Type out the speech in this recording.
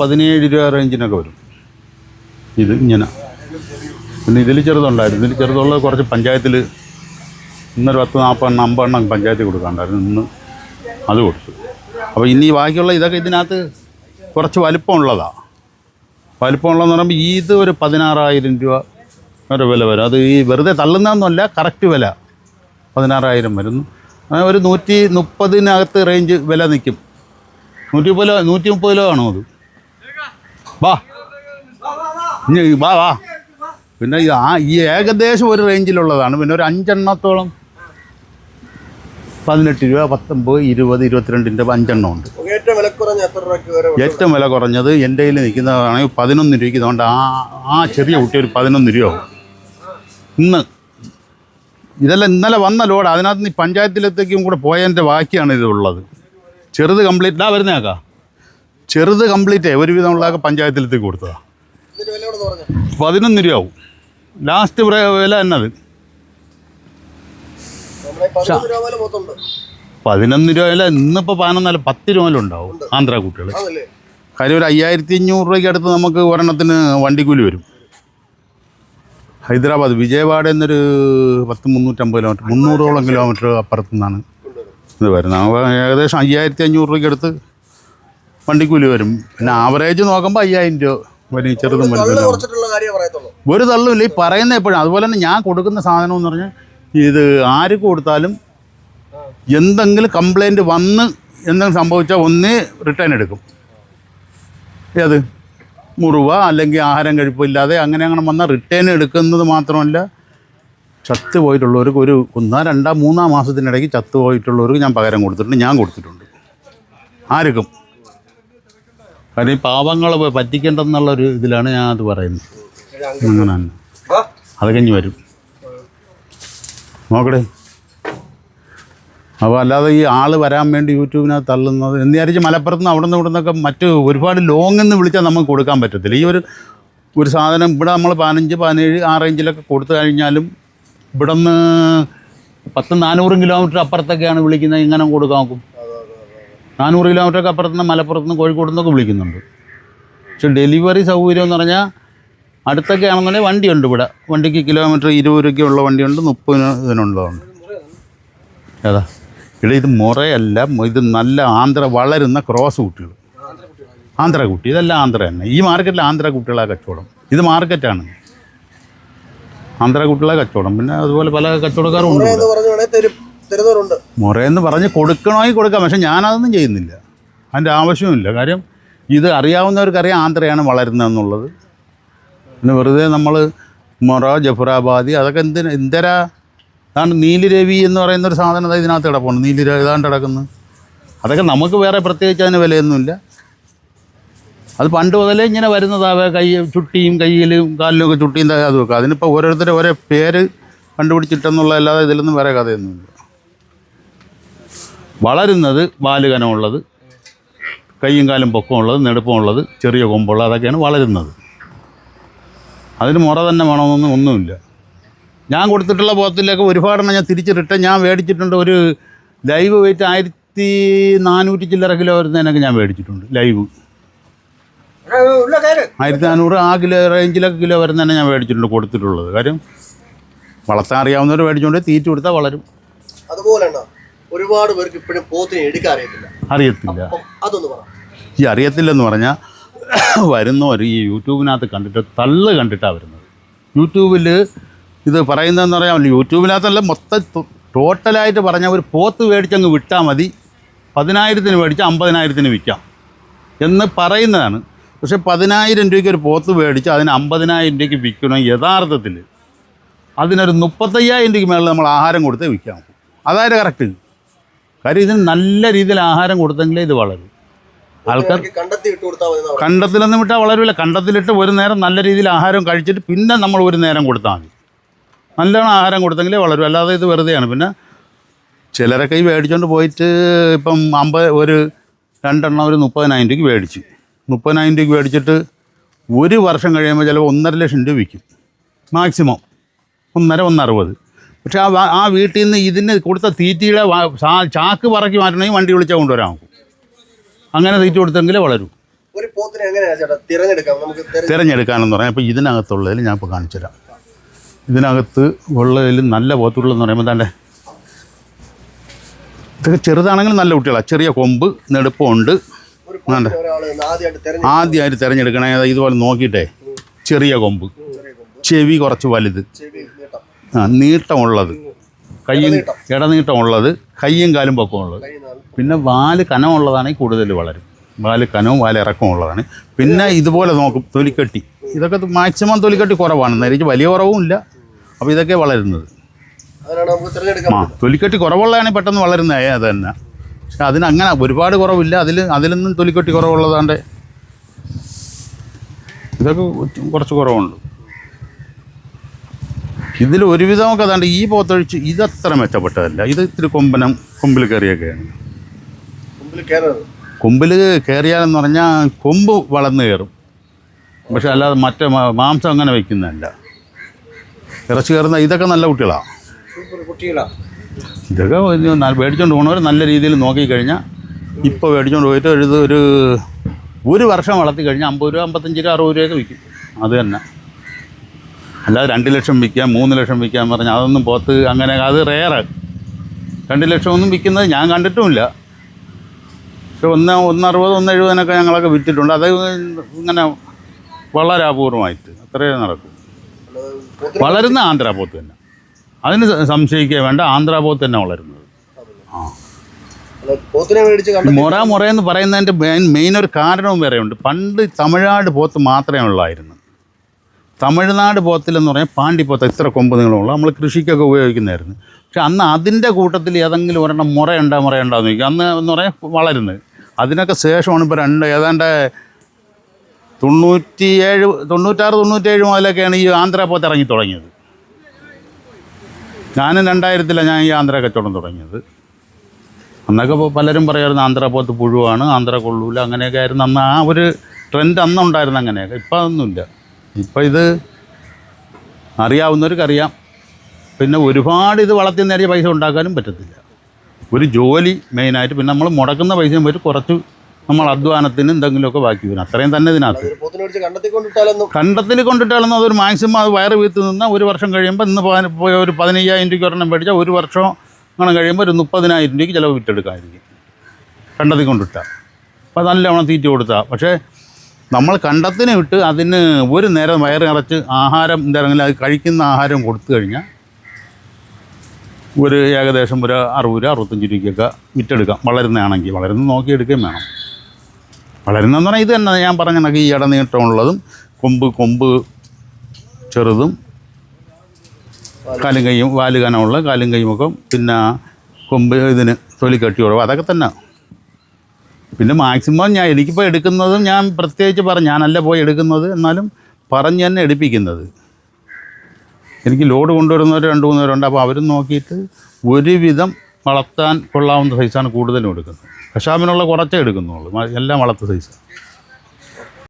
പതിനേഴ് രൂപ റേഞ്ചിനൊക്കെ വരും. ഇത് ഇങ്ങനെ. പിന്നെ ഇതിൽ ചെറുതുണ്ടായിരുന്നു. ഇതിൽ ചെറുതുള്ള കുറച്ച് പഞ്ചായത്തിൽ ഇന്നൊരു പത്ത് നാൽപ്പതെണ്ണം അമ്പതെണ്ണം പഞ്ചായത്തിൽ കൊടുക്കാണ്ടായിരുന്നു. ഇന്ന് അത് കൊടുത്തു. അപ്പോൾ ഇനി ബാക്കിയുള്ള ഇതൊക്കെ ഇതിനകത്ത് കുറച്ച് വലിപ്പമുള്ളതാണ് വലിപ്പമുള്ളതെന്ന് പറയുമ്പോൾ ഇത് ഒരു പതിനാറായിരം രൂപ ഒരു വില വരും. അത് ഈ വെറുതെ തള്ളുന്നതെന്നല്ല കറക്റ്റ് വില. പതിനാറായിരം വരുന്നു. അങ്ങനെ ഒരു നൂറ്റി മുപ്പതിനകത്ത് റേഞ്ച് വില നിൽക്കും. നൂറ്റി മുപ്പത് നൂറ്റി മുപ്പത് കിലോ കാണും അത്? വാ. ഇനി വാ വാ. പിന്നെ ആ ഈ ഏകദേശം ഒരു റേഞ്ചിലുള്ളതാണ്. പിന്നെ ഒരു അഞ്ചെണ്ണത്തോളം. പതിനെട്ട് രൂപ പത്തൊമ്പത് ഇരുപത് ഇരുപത്തിരണ്ടിന്റെ അഞ്ചെണ്ണം ഉണ്ട് ഏറ്റവും വില കുറഞ്ഞത് എന്റെ കയ്യിൽ നിൽക്കുന്നതാണെങ്കിൽ പതിനൊന്ന് രൂപയ്ക്ക് ഇതുകൊണ്ട് ആ ആ ചെറിയ കുട്ടി ഒരു പതിനൊന്ന് രൂപ ഇന്ന് ഇതെല്ലാം ഇന്നലെ വന്ന ലോഡ്. അതിനകത്ത് നീ പഞ്ചായത്തിലെത്തേക്കും കൂടെ പോയതിന്റെ ബാക്കിയാണ് ഇത് ഉള്ളത്. ചെറുത് കംപ്ലീറ്റ് ആ വരുന്നേക്കാ ചെറുത് കംപ്ലീറ്റ് ഒരുവിധമുള്ള കൊടുത്തതാണ് എവിടെ പറഞ്ഞു പതിനൊന്ന് രൂപ ആവും ലാസ്റ്റ് വില എന്നത്. പതിനൊന്ന് രൂപ വില ഇന്നിപ്പോൾ പതിനൊന്നല്ല പത്ത് രൂപയിലുണ്ടാവും ആന്ധ്ര കുട്ടികൾ കാര്യം ഒരു അയ്യായിരത്തി അഞ്ഞൂറ് രൂപയ്ക്ക് അടുത്ത് നമുക്ക് ഒരെണ്ണത്തിന് വണ്ടിക്കൂലി വരും. ഹൈദരാബാദ് വിജയവാഡ എന്നൊരു പത്ത് മുന്നൂറ്റമ്പത് കിലോമീറ്റർ മുന്നൂറോളം കിലോമീറ്റർ അപ്പുറത്തു നിന്നാണ് ഇത് വരുന്നത്. ഏകദേശം അയ്യായിരത്തി അഞ്ഞൂറ് രൂപയ്ക്ക് അടുത്ത് വണ്ടിക്കൂലി വരും. പിന്നെ ആവറേജ് നോക്കുമ്പോൾ അയ്യായിരം രൂപ വലിയ ചെറുതും വലുതും ഒരു തള്ളുമില്ല ഈ പറയുന്ന എപ്പോഴും അതുപോലെ തന്നെ ഞാൻ കൊടുക്കുന്ന സാധനം എന്ന് പറഞ്ഞാൽ ഇത് ആര് കൊടുത്താലും എന്തെങ്കിലും കംപ്ലൈന്റ് വന്ന് എന്തെങ്കിലും സംഭവിച്ചാൽ ഒന്നേ റിട്ടേൺ എടുക്കും. ഏത്? മുറിവ അല്ലെങ്കിൽ ആഹാരം കഴിപ്പില്ലാതെ അങ്ങനെ അങ്ങനെ വന്നാൽ റിട്ടേൺ എടുക്കുന്നത് മാത്രമല്ല ചത്തുപോയിട്ടുള്ളവർക്ക് ഒരു ഒന്നാം രണ്ടാം മൂന്നാം മാസത്തിനിടയ്ക്ക് ചത്തുപോയിട്ടുള്ളവർക്ക് ഞാൻ പകരം കൊടുത്തിട്ടുണ്ട്. ഞാൻ കൊടുത്തിട്ടുണ്ട്. ആർക്കും. കാര്യം ഈ പാവങ്ങളെ പറ്റിക്കേണ്ടെന്നുള്ള പറ്റിക്കേണ്ടെന്നുള്ളൊരു ഇതിലാണ് ഞാൻ അത് പറയുന്നത്. അങ്ങനെ തന്നെ അത് കഴിഞ്ഞ് വരും. നോക്കടേ. അപ്പോൾ അല്ലാതെ ഈ ആൾ വരാൻ വേണ്ടി യൂട്യൂബിനകത്ത് തള്ളുന്നത് എന്ന് വിചാരിച്ച് മലപ്പുറത്ത് നിന്ന് അവിടെ നിന്ന് ഇവിടെ നിന്നൊക്കെ മറ്റ് ഒരുപാട് ലോങ് എന്ന് വിളിച്ചാൽ നമുക്ക് കൊടുക്കാൻ പറ്റത്തില്ല. ഈ ഒരു ഒരു സാധനം ഇവിടെ നമ്മൾ പതിനഞ്ച് പതിനേഴ് ആ റേഞ്ചിലൊക്കെ കൊടുത്തു കഴിഞ്ഞാലും ഇവിടെ നിന്ന് പത്ത് നാനൂറ് കിലോമീറ്റർ അപ്പുറത്തൊക്കെയാണ് വിളിക്കുന്നത്. ഇങ്ങനെ കൊടുക്കാൻ നോക്കും? നാനൂറ് കിലോമീറ്ററൊക്കെ അപ്പുറത്ത് നിന്ന് മലപ്പുറത്ത് നിന്ന് കോഴിക്കോട് നിന്നൊക്കെ വിളിക്കുന്നുണ്ട്. പക്ഷെ ഡെലിവറി സൗകര്യം എന്ന് പറഞ്ഞാൽ അടുത്തൊക്കെ ആണെന്നുണ്ടെങ്കിൽ വണ്ടിയുണ്ട് ഇവിടെ. വണ്ടിക്ക് കിലോമീറ്റർ ഇരുപത് രൂപയ്ക്കുള്ള വണ്ടിയുണ്ട് മുപ്പതിന് ഇതിനുള്ളതുണ്ട്. ഏതാ ഇവിടെ ഇത് മുറയല്ല. ഇത് നല്ല ആന്ധ്ര വളരുന്ന ക്രോസ് കുട്ടികൾ. ആന്ധ്ര കുട്ടി. ഇതെല്ലാം ആന്ധ്ര തന്നെ. ഈ മാർക്കറ്റിൽ ആന്ധ്ര കുട്ടികളാ കച്ചവടം. ഇത് മാർക്കറ്റാണ്. ആന്ധ്ര കുട്ടികളെ കച്ചവടം. പിന്നെ അതുപോലെ പല കച്ചവടക്കാരും ഉണ്ട് തരുന്നവരുണ്ട്. മുറയെന്ന് പറഞ്ഞ് കൊടുക്കണമെങ്കിൽ കൊടുക്കാം പക്ഷെ ഞാനതൊന്നും ചെയ്യുന്നില്ല. അതിന്റെ ആവശ്യമില്ല കാര്യം ഇത് അറിയാവുന്നവർക്കറിയാം ആന്ധ്രയാണ് വളരുന്നതെന്നുള്ളത്. പിന്നെ വെറുതെ നമ്മൾ മൊറ ജഫറാബാദി അതൊക്കെ എന്തിന് എന്തരാ അതാണ് നീലിരവി എന്ന് പറയുന്ന ഒരു സാധനം ഇതിനകത്ത് കിടപ്പുണ്ട്. നീലിരവി ഏതാണ്ട് കിടക്കുന്നത്. അതൊക്കെ നമുക്ക് വേറെ പ്രത്യേകിച്ച് അതിന് വിലയൊന്നുമില്ല. അത് പണ്ട് മുതലേ ഇങ്ങനെ വരുന്നതാവേ കൈ ചുട്ടിയും കയ്യിലും കാലിലും ഒക്കെ ചുട്ടിയും അത് വെക്കുക അതിനിപ്പോൾ ഓരോരുത്തരും ഓരോ പേര് കണ്ടുപിടിച്ചിട്ടെന്നുള്ളതല്ലാതെ ഇതിലൊന്നും വേറെ കഥയൊന്നുമില്ല. വളരുന്നത് വാലുകനമുള്ളത് കയ്യും കാലും പൊക്കമുള്ളത് നെടുപ്പമുള്ളത് ചെറിയ കൊമ്പുള്ളത് അതൊക്കെയാണ് വളരുന്നത്. അതിന് മുറ തന്നെ വേണമെന്നൊന്നും ഒന്നുമില്ല. ഞാൻ കൊടുത്തിട്ടുള്ള പോത്തിലൊക്കെ ഒരുപാടെണ്ണം ഞാൻ തിരിച്ച് റിട്ടേൺ ഞാൻ മേടിച്ചിട്ടുണ്ട് ഒരു ലൈവ് വെയിറ്റ് ആയിരത്തി നാനൂറ്റി ചില്ലറ കിലോ വരുന്നതിനൊക്കെ ഞാൻ മേടിച്ചിട്ടുണ്ട് ലൈവ്. ആയിരത്തി നാനൂറ് ആ കിലോ റേഞ്ചിലൊക്കെ കിലോ വരുന്നതിനെ ഞാൻ മേടിച്ചിട്ടുണ്ട് കൊടുത്തിട്ടുള്ളത്. കാര്യം വളർത്താൻ അറിയാവുന്നവർ മേടിച്ചുകൊണ്ട് തീറ്റ കൊടുത്താൽ വളരും. അതുപോലെ ഒരുപാട് പേർക്ക് ഇപ്പോഴും പോത്തിനെ എടുക്കാൻ അറിയത്തില്ല. അറിയത്തില്ല. അതൊന്ന് പറ. ഈ അറിയത്തില്ലെന്ന് പറഞ്ഞാൽ വരുന്നവർ ഈ യൂട്യൂബിനകത്ത് കണ്ടിട്ട് തള്ള് കണ്ടിട്ടാണ് വരുന്നത്. യൂട്യൂബിൽ ഇത് പറയുന്നതെന്ന് പറയാമല്ലോ യൂട്യൂബിനകത്തല്ല മൊത്തം ടോട്ടലായിട്ട് പറഞ്ഞാൽ ഒരു പോത്ത് മേടിച്ചങ്ങ് വിട്ടാൽ മതി. പതിനായിരത്തിന് മേടിച്ച് അമ്പതിനായിരത്തിന് വിൽക്കാം എന്ന് പറയുന്നതാണ്. പക്ഷെ പതിനായിരം രൂപയ്ക്ക് ഒരു പോത്ത് മേടിച്ച് അതിന് അമ്പതിനായിരം രൂപയ്ക്ക് വിൽക്കണം യഥാർത്ഥത്തിൽ അതിനൊരു മുപ്പത്തയ്യായിരം രൂപയ്ക്ക് മേളിൽ നമ്മൾ ആഹാരം കൊടുത്തേ വിൽക്കാം അതായത് കറക്റ്റ് കാര്യം ഇതിന് നല്ല രീതിയിൽ ആഹാരം കൊടുത്തെങ്കിലേ ഇത് വളരും. ആൾക്കാർ. കണ്ടത്തിലൊന്നും വിട്ടാൽ വളരില്ല കണ്ടത്തിലിട്ട് ഒരു നേരം നല്ല രീതിയിൽ ആഹാരം കഴിച്ചിട്ട് പിന്നെ നമ്മൾ ഒരു നേരം കൊടുത്താൽ മതി. നല്ലോണം ആഹാരം കൊടുത്തെങ്കിലേ വളരും. അല്ലാതെ ഇത് വെറുതെയാണ്. പിന്നെ ചിലരൊക്കെ ഈ മേടിച്ചുകൊണ്ട് പോയിട്ട് ഇപ്പം അമ്പത് ഒരു രണ്ടെണ്ണം ഒരു മുപ്പതിനായിരം രൂപയ്ക്ക് മേടിച്ചു. മുപ്പതിനായിരം രൂപയ്ക്ക് മേടിച്ചിട്ട് ഒരു വർഷം കഴിയുമ്പോൾ ചിലപ്പോൾ ഒന്നര ലക്ഷം രൂപ വിൽക്കും. മാക്സിമം. ഒന്നര ഒന്നറുപത്. പക്ഷേ ആ ആ വീട്ടിൽ നിന്ന് ഇതിന് കൊടുത്ത തീറ്റയുടെ ചാക്ക് പറക്കി മാറ്റണമെങ്കിൽ വണ്ടി വിളിച്ചാൽ കൊണ്ടുവരാം അങ്ങനെ തീറ്റ കൊടുത്തെങ്കിലേ വളരും. തിരഞ്ഞെടുക്കാനെന്ന് പറഞ്ഞാൽ ഇപ്പോൾ ഇതിനകത്തുള്ളതിൽ ഞാൻ ഇപ്പോൾ കാണിച്ചു തരാം. ഇതിനകത്ത് ഉള്ളതിൽ നല്ല പോത്തുള്ളതെന്ന് പറയുമ്പോൾ തന്നെ ഇതൊക്കെ ചെറുതാണെങ്കിലും നല്ല കുട്ടികളാണ് ചെറിയ കൊമ്പ് നെടുപ്പമുണ്ട് ആദ്യമായിട്ട് തിരഞ്ഞെടുക്കും തിരഞ്ഞെടുക്കണേ. ഇതുപോലെ നോക്കിയിട്ടേ. ചെറിയ കൊമ്പ്. ചെവി കുറച്ച് വലുത്. ആ നീട്ടമുള്ളത്. കയ്യും ഇടനീട്ടമുള്ളത്. കയ്യും കാലും പൊക്കമുള്ളത്. പിന്നെ വാൽ കനമുള്ളതാണെങ്കിൽ കൂടുതൽ വളരും. വാൽ കനവും വാൽ ഇറക്കമുള്ളതാണ്. പിന്നെ ഇതുപോലെ നോക്കും തൊലിക്കട്ടി. ഇതൊക്കെ മാക്സിമം തൊലിക്കട്ടി കുറവാണ്. നേരിച്ച് വലിയ കുറവും ഇല്ല അപ്പോൾ ഇതൊക്കെ വളരുന്നത്. ആ തൊലിക്കെട്ടി കുറവുള്ളതാണ് പെട്ടെന്ന് വളരുന്നത് അത് തന്നെ. പക്ഷെ അതിന് അങ്ങനെ ഒരുപാട് കുറവില്ല. അതിൽ അതിലൊന്നും തൊലിക്കട്ടി കുറവുള്ളതാണ്ട്. ഇതൊക്കെ കുറച്ച് കുറവുണ്ട്. ഇതിൽ ഒരുവിധമൊക്കെ അതാണ്ട് ഈ പോത്തൊഴിച്ച് ഇതത്ര മെച്ചപ്പെട്ടതല്ല. ഇത് ഇത്തിരി കൊമ്പനം കൊമ്പിൽ കയറിയൊക്കെയാണ്. കൊമ്പിൽ കയറിയാലെന്ന് പറഞ്ഞാൽ കൊമ്പ് വളർന്നു കയറും. പക്ഷെ അല്ലാതെ മറ്റേ മാംസം അങ്ങനെ വയ്ക്കുന്നതല്ല ഇറച്ചി കയറുന്ന ഇതൊക്കെ നല്ല കുട്ടികളാണ് ഇതൊക്കെ മേടിച്ചോണ്ട് പോകണവർ നല്ല രീതിയിൽ നോക്കിക്കഴിഞ്ഞാൽ ഇപ്പോൾ മേടിച്ചോണ്ട് പോയിട്ട് ഒരു ഒരു വർഷം വളർത്തി കഴിഞ്ഞാൽ അമ്പത് രൂപ അമ്പത്തഞ്ച് രൂപ അറുപത് രൂപയൊക്കെ വിൽക്കും. അത് തന്നെ. അല്ലാതെ രണ്ട് ലക്ഷം വിൽക്കാം മൂന്ന് ലക്ഷം വിൽക്കാൻ പറഞ്ഞാൽ അതൊന്നും പോത്ത് അങ്ങനെ അത് റെയറ് രണ്ട് ലക്ഷം ഒന്നും വിൽക്കുന്നത് ഞാൻ കണ്ടിട്ടുമില്ല. പക്ഷെ ഒന്ന് ഒന്നറുപത് ഒന്ന് എഴുപതിനൊക്കെ ഞങ്ങളൊക്കെ വിറ്റിട്ടുണ്ട്. അത് ഇങ്ങനെ വളരെ അപൂർവമായിട്ട്. അത്രയേ നടക്കും. വളരുന്ന ആന്ധ്രാപോത്ത് തന്നെ. അതിന് സംശയിക്കുക വേണ്ട ആന്ധ്രാപോത്ത് തന്നെ വളരുന്നത്. ആ. മൊറ മൊറ എന്ന് പറയുന്നതിന്റെ മെയിൻ മെയിൻ ഒരു കാരണവും വേറെയുണ്ട്. പണ്ട് തമിഴ്നാട് പോത്ത് മാത്രമേ ഉള്ളായിരുന്നു. തമിഴ്നാട് പോത്തിലെന്ന് പറഞ്ഞാൽ പാണ്ടിപ്പോത്ത് ഇത്ര കൊമ്പ് നീളമുള്ള നമ്മൾ കൃഷിക്കൊക്കെ ഉപയോഗിക്കുന്നതായിരുന്നു. പക്ഷെ അന്ന് അതിന്റെ കൂട്ടത്തിൽ ഏതെങ്കിലും ഒരെണ്ണം മുറയുണ്ടാ മുറയുണ്ടാന്ന് ചോദിക്കും. അന്ന് എന്ന് പറയാൻ വളരുന്നത്. അതിനൊക്കെ ശേഷമാണ് ഇപ്പോൾ രണ്ട് ഏതാണ്ട് തൊണ്ണൂറ്റിയേഴ് തൊണ്ണൂറ്റാറ് തൊണ്ണൂറ്റേഴ് മുതലൊക്കെയാണ് ഈ ആന്ധ്ര പോത്ത് ഇറങ്ങി തുടങ്ങിയത്. ഞാനും രണ്ടായിരത്തിലാണ് ഞാൻ ഈ ആന്ധ്ര കച്ചവടം തുടങ്ങിയത്. അന്നൊക്കെ പലരും ആന്ധ്ര പോത്ത് പുഴുവാണ് ആന്ധ്ര കൊള്ളൂല അങ്ങനെയൊക്കെ ആയിരുന്നു. അന്ന് ആ ഒരു ട്രെൻഡ് അന്നുണ്ടായിരുന്നു അങ്ങനെയൊക്കെ. ഇപ്പം അതൊന്നുമില്ല. ഇപ്പം ഇത് അറിയാവുന്നവർക്കറിയാം പിന്നെ ഒരുപാട് ഇത് വളർത്തി നേടിയ പൈസ ഉണ്ടാക്കാനും പറ്റത്തില്ല. ഒരു ജോലി മെയിനായിട്ട് പിന്നെ നമ്മൾ മുടക്കുന്ന പൈസയും പറ്റും കുറച്ച് നമ്മൾ അധ്വാനത്തിന് എന്തെങ്കിലുമൊക്കെ ബാക്കി വരും. അത്രയും തന്നെ ഇതിനകത്ത്. കണ്ടത്തിൽ കൊണ്ടിട്ടാലൊന്നും അതൊരു മാക്സിമം അത് വയറ് വീത്ത് നിന്നാൽ ഒരു വർഷം കഴിയുമ്പോൾ ഇന്ന് ഒരു പതിനയ്യായിരം രൂപയ്ക്ക് ഒരെണ്ണം മേടിച്ചാൽ ഒരു വർഷം അങ്ങനെ കഴിയുമ്പോൾ ഒരു മുപ്പതിനായിരം രൂപയ്ക്ക് ചിലവ് വിറ്റെടുക്കാമായിരിക്കും കണ്ടത്തിൽ കൊണ്ടിട്ടാൽ അപ്പോൾ നല്ലവണ്ണം തീറ്റ കൊടുത്താൽ പക്ഷേ നമ്മൾ കണ്ടത്തിനെ വിട്ട് അതിന് ഒരു നേരം വയറ് നിറച്ച് ആഹാരം എന്തെങ്കിലും അത് കഴിക്കുന്ന ആഹാരം കൊടുത്തു കഴിഞ്ഞാൽ ഒരു ഏകദേശം ഒരു അറുപത് രൂപ അറുപത്തഞ്ച് രൂപയ്ക്കൊക്കെ വിറ്റെടുക്കാം. വളരുന്നതാണെങ്കിൽ വളരുന്ന നോക്കിയെടുക്കുകയും വേണം. വളരുന്നതെന്ന് പറഞ്ഞാൽ ഇത് തന്നെ ഞാൻ പറഞ്ഞ കണക്ക് ഈ ഇടനീട്ടമുള്ളതും കൊമ്പ് കൊമ്പ് ചെറുതും കാലും കൈയും വാൽ കനമുള്ള കാലും കൈയുമൊക്കെ പിന്നെ കൊമ്പ് ഇതിന് തൊലി കട്ടി അതൊക്കെ തന്നെ പിന്നെ മാക്സിമം ഞാൻ എനിക്കിപ്പോൾ എടുക്കുന്നതും ഞാൻ പ്രത്യേകിച്ച് പറഞ്ഞു ഞാനല്ല പോയി എടുക്കുന്നത് എന്നാലും പറഞ്ഞ് തന്നെ എടുപ്പിക്കുന്നത്. എനിക്ക് ലോഡ് കൊണ്ടുവരുന്നവർ രണ്ട് മൂന്ന് അപ്പോൾ അവരും നോക്കിയിട്ട് ഒരുവിധം വളർത്താൻ കൊള്ളാവുന്ന സൈസാണ് കൂടുതലും എടുക്കുന്നത്. കഷാമിനുള്ള കുറച്ചേ എടുക്കുന്നുള്ളൂ എല്ലാം വളർത്ത സൈസ്